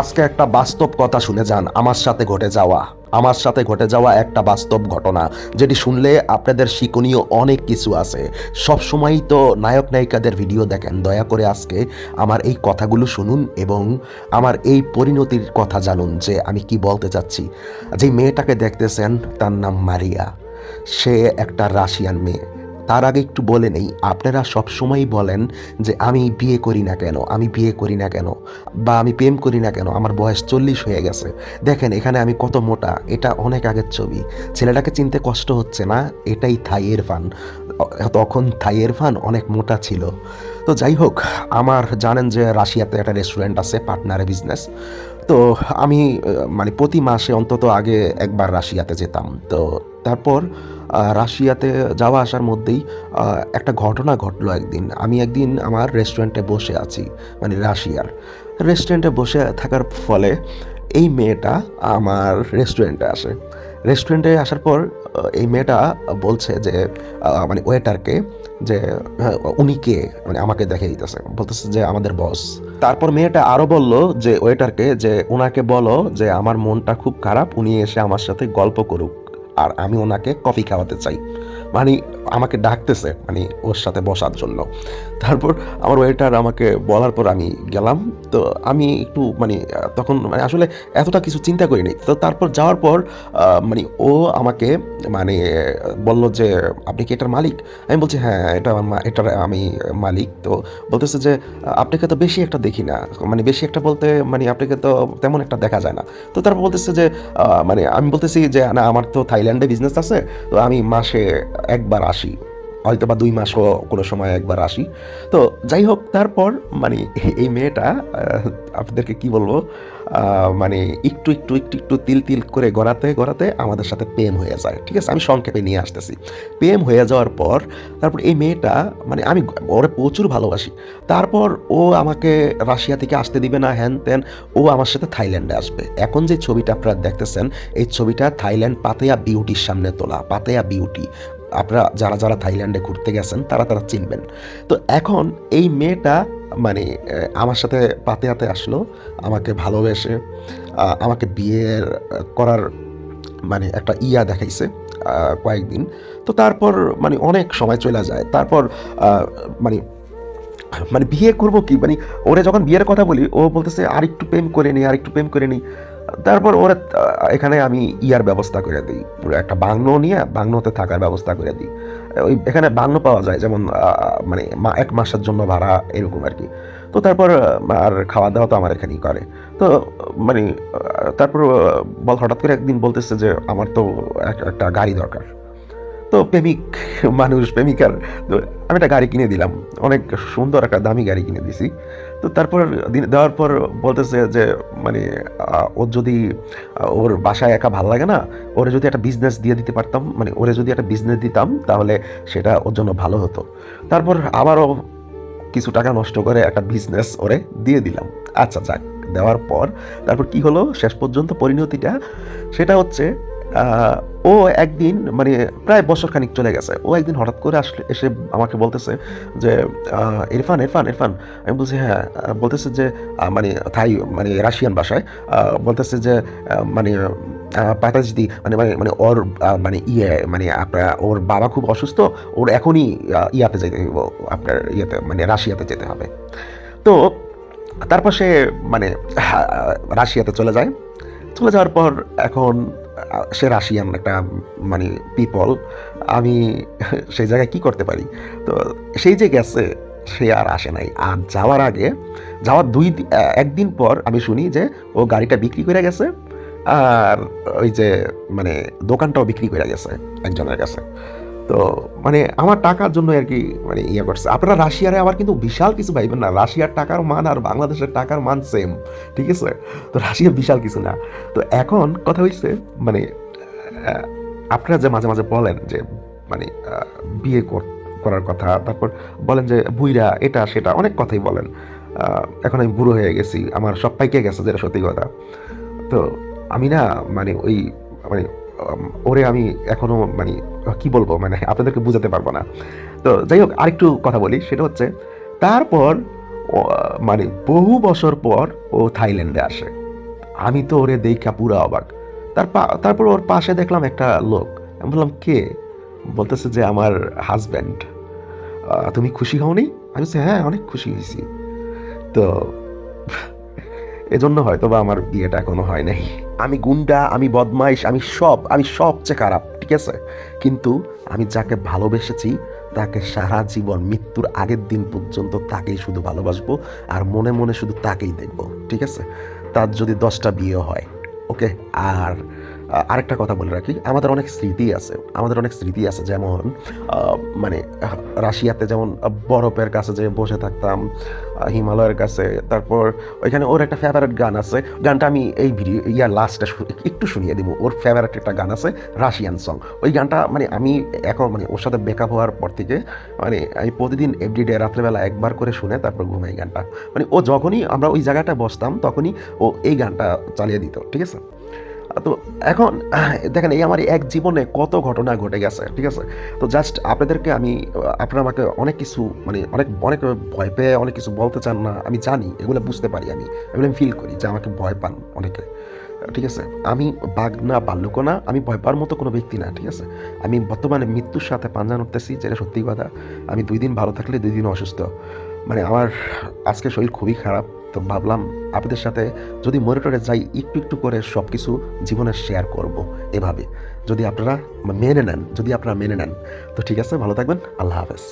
আজকে একটা বাস্তব কথা শুনে যান আমার সাথে ঘটে যাওয়া। আমার সাথে ঘটে যাওয়া একটা বাস্তব ঘটনা, যেটি শুনলে আপনাদের শিকনীয় অনেক কিছু আছে। সব সময়ই তো নায়ক নায়িকাদের ভিডিও দেখেন, দয়া করে আজকে আমার এই কথাগুলো শুনুন এবং আমার এই পরিণতির কথা জানুন যে আমি কি বলতে চাচ্ছি। যে মেয়েটাকে দেখতেছেন, তার নাম মারিয়া। সে একটা রাশিয়ান মেয়ে। তার আগে একটু বলে নেই, আপনারা সব সবসময়ই বলেন যে আমি বিয়ে করি না কেন, আমি বিয়ে করি না কেন, বা আমি প্রেম করি না কেন, আমার বয়স চল্লিশ হয়ে গেছে। দেখেন, এখানে আমি কত মোটা, এটা অনেক আগের ছবি। ছেলেটাকে চিনতে কষ্ট হচ্ছে না, এটাই থাইয়ের ফান। তখন থাইয়ের ফান অনেক মোটা ছিল। তো যাই হোক, আমার জানেন যে রাশিয়াতে একটা রেস্টুরেন্ট আছে পার্টনারে বিজনেস তো আমি মানে প্রতি মাসে অন্তত আগে একবার রাশিয়াতে যেতাম। তো তারপর রাশিয়াতে যাওয়া আসার মধ্যেই একটা ঘটনা ঘটলো একদিন। আমি একদিন আমার রেস্টুরেন্টে বসে আছি মানে রাশিয়ার। রেস্টুরেন্টে বসে থাকার ফলে এই মেয়েটা আমার রেস্টুরেন্টে আসে। রেস্টুরেন্টে আসার পর এই মেয়েটা বলছে যে মানে ওয়েটারকে যে হ্যাঁ, উনি কে? মানে আমাকে দেখে দিতেছে। বলতেছে যে আমাদের বস। তারপর মেয়েটা আরও বলল যে ওয়েটারকে যে ওনাকে বলো যে আমার মনটা খুব খারাপ উনি এসে আমার সাথে গল্প করুক। আর আমি ওনাকে কফি খাওয়াতে চাই। মানে আমাকে ডাকতেছে মানে ওর সাথে বসার জন্য। তারপর আমার ওয়েটার আমাকে বলার পর আমি গেলাম। তো আমি একটু মানে তখন মানে আসলে এতটা কিছু চিন্তা করিনি। তো তারপর যাওয়ার পর মানে ও আমাকে মানে বলল যে, আপনি কি এটার মালিক? আমি বলছি হ্যাঁ এটা আমার এটার আমি মালিক। তো বলতেছে যে, আপনাকে তো বেশি একটা দেখি না। মানে বেশি একটা বলতে মানে আপনাকে তো তেমন একটা দেখা যায় না। তো তারপর বলতেছে যে মানে আমি বলতেছি যে, না, আমার তো থাইল্যান্ডে বিজনেস আছে। তো আমি মাসে একবার আসি। হয়তো বা দুই মাসও কোনো সময় একবার আসি। তো যাই হোক, তারপর মানে এই মেয়েটা আপনাদেরকে কি বলব মানে একটু একটু একটু একটু তিল তিল করে গড়াতে গড়াতে আমাদের সাথে প্রেম হয়ে যায়। ঠিক আছে? আমি সংক্ষেপে নিয়ে আসতেছি। প্রেম হয়ে যাওয়ার পর, তারপর এই মেয়েটা মানে আমি ওরে প্রচুর ভালোবাসি। তারপর ও আমাকে রাশিয়া থেকে আসতে দিবে না হ্যান ত্যান ও আমার সাথে থাইল্যান্ডে আসবে। এখন যে ছবিটা আপনারা দেখতেছেন, এই ছবিটা থাইল্যান্ড পাতেয়া বিউটির সামনে তোলা, পাতেয়া বিউটি। আপনারা যারা যারা থাইল্যান্ডে ঘুরতে গেছেন, তারা তারা চিনবেন। তো এখন এই মেয়েটা মানে আমার সাথে পাতে হাতে আসলো, আমাকে ভালোবেসে আমাকে বিয়ের করার মানে একটা ইয়া দেখাইছে কয়েকদিন। তো তারপর মানে অনেক সময় চলে যায়। তারপর মানে মানে বিয়ে করব কি? মানে ওরে যখন বিয়ের কথা বলি, ও বলতেছে, আর একটু প্রেম করে নিই আর একটু প্রেম করে নিই তারপর ওরা এখানে আমি ইয়ার ব্যবস্থা করে দিই। একটা বাংলো নিয়ে বাংলোতে থাকার ব্যবস্থা করে দিই। ওই এখানে বাংলো পাওয়া যায়, যেমন মানে এক মাসের জন্য ভাড়া এরকম আর কি। তো তারপর আর খাওয়া দাওয়া তো আমার এখানেই করে। তো মানে তারপর বল হঠাৎ করে একদিন বলতেছে যে, আমার তো এক- একটা গাড়ি দরকার। তো প্রেমিক, মানুষ, প্রেমিকার। আমি একটা গাড়ি কিনে দিলাম। অনেক সুন্দর একটা দামি গাড়ি কিনে দিছি। তো তারপর দেওয়ার পর বলতেছে যে মানে ওর যদি ওর বাসায় একা ভালো লাগে না, ওরে যদি একটা বিজনেস দিয়ে দিতে পারতাম মানে ওরে যদি একটা বিজনেস দিতাম, তাহলে সেটা ওর জন্য ভালো হতো। তারপর আবারও কিছু টাকা নষ্ট করে একটা বিজনেস ওরে দিয়ে দিলাম। আচ্ছা যাক, দেওয়ার পর তারপর কি হলো? শেষ পর্যন্ত পরিণতিটা, সেটা হচ্ছে ও একদিন মানে প্রায় বছর খানিক চলে গেছে, ও একদিন হঠাৎ করে আসলে, এসে আমাকে বলতেছে যে ইরফান ইরফান ইরফান। আমি বলছি হ্যাঁ বলতেছে যে মানে থাই মানে রাশিয়ান ভাষায় বলতেছে যে মানে পাতাজদি মানে মানে মানে ওর মানে ইয়ে মানে আপনার, ওর বাবা খুব অসুস্থ, ওর এখনই ইয়াতে যেতে, আপনার ইয়েতে মানে রাশিয়াতে যেতে হবে। তো তারপর সে মানে রাশিয়াতে চলে যায়। চলে যাওয়ার পর এখন সে রাশিয়ান একটা মানে পিপল আমি সেই জায়গায় কি করতে পারি? তো সেই যে গেছে, সে আর আসে নাই। আর যাওয়ার আগে, যাওয়ার দুই একদিন পর আমি শুনি যে ও গাড়িটা বিক্রি করে গেছে, আর ওই যে মানে দোকানটাও বিক্রি করে গেছে একজনের কাছে। তো মানে আমার টাকার জন্য আর কি মানে ইয়ে করছে। আপনারা রাশিয়ারে আবার কিন্তু বিশাল কিছু ভাইবেন না। রাশিয়ার টাকার মান আর বাংলাদেশের টাকার মান সেম ঠিক আছে? তো রাশিয়া বিশাল কিছু না। তো এখন কথা হচ্ছে মানে আপনারা যে মাঝে মাঝে বলেন যে মানে বিয়ে কর- করার কথা, তারপর বলেন যে, বুইরা, এটা, সেটা, অনেক কথাই বলেন। এখন আমি বুড়ো হয়ে গেছি, আমার সব পাইকে গেছে, যেটা সত্যি কথা। তো আমি না মানে ওই মানে ওরে আমি এখনও মানে কি বলব মানে আপনাদেরকে বুঝাতে পারব না। তো যাই হোক, আরেকটু কথা বলি, সেটা হচ্ছে, তারপর মানে বহু বছর পর ও থাইল্যান্ডে আসে। আমি তো ওরে দেখা পুরা অবাক। তার তারপর ওর পাশে দেখলাম একটা লোক। আমি বললাম, কে? বলতেছে যে, আমার হাজব্যান্ড তুমি খুশি হওনি? আমি বলছি হ্যাঁ অনেক খুশি হয়েছি। তো এজন্য হয়তো বা আমার বিয়েটা এখনও হয় নাই। আমি গুন্ডা, আমি বদমাইশ, আমি সব, আমি সবচেয়ে খারাপ, ঠিক আছে? কিন্তু আমি যাকে ভালোবেসেছি, তাকে সারা জীবন মৃত্যুর আগের দিন পর্যন্ত তাকেই শুধু ভালোবাসবো আর মনে মনে শুধু তাকেই দেখব, ঠিক আছে? তার যদি দশটা বিয়ে হয়, ওকে? আর আরেকটা কথা বলে রাখি, আমাদের অনেক স্মৃতি আছে, আমাদের অনেক স্মৃতি আছে, যেমন মানে রাশিয়াতে যেমন বরফের কাছে যে বসে থাকতাম হিমালয়ের কাছে, তারপর ওইখানে ওর একটা ফেভারিট গান আছে, গানটা আমি এই ভিডিও ইয়ার লাস্টে একটু শুনিয়ে দিব, ওর ফেভারিট একটা গান আছে রাশিয়ান সং ওই গানটা মানে আমি এখন মানে ওর সাথে বেকআপ হওয়ার পর থেকে মানে আমি প্রতিদিন এভরিডে রাত্রেবেলা একবার করে শুনে তারপর ঘুমাই গানটা মানে ও যখনই আমরা ওই জায়গাটায় বসতাম, তখনই ও এই গানটা চালিয়ে দিত, ঠিক আছে? তো এখন দেখেন এই আমার এক জীবনে কত ঘটনা ঘটে গেছে, ঠিক আছে? তো জাস্ট আপনাদেরকে আমি আপনারা আমাকে অনেক কিছু মানে অনেক অনেক ভয় পেয়ে অনেক কিছু বলতে চান না, আমি জানি, এগুলো বুঝতে পারি আমি, এগুলো আমি ফিল করি যে আমাকে ভয় পান অনেকে, ঠিক আছে? আমি বাঘ না বাল্যক না, আমি ভয় পাওয়ার মতো কোনো ব্যক্তি না, ঠিক আছে? আমি বর্তমানে মৃত্যুর সাথে পাঞ্জা উঠতেছি যেটা সত্যি কথা, আমি দুই দিন ভালো থাকলে দুই দিন অসুস্থ মানে আমার আজকে শরীর খুবই খারাপ তো ভাবলাম আপনাদের সাথে যদি মনিটরে যাই, একটু একটু করে সব কিছু জীবনে শেয়ার করব এভাবে। যদি আপনারা মেনে নেন, যদি আপনারা মেনে নেন। তো ঠিক আছে, ভালো থাকবেন, আল্লাহ হাফেজ।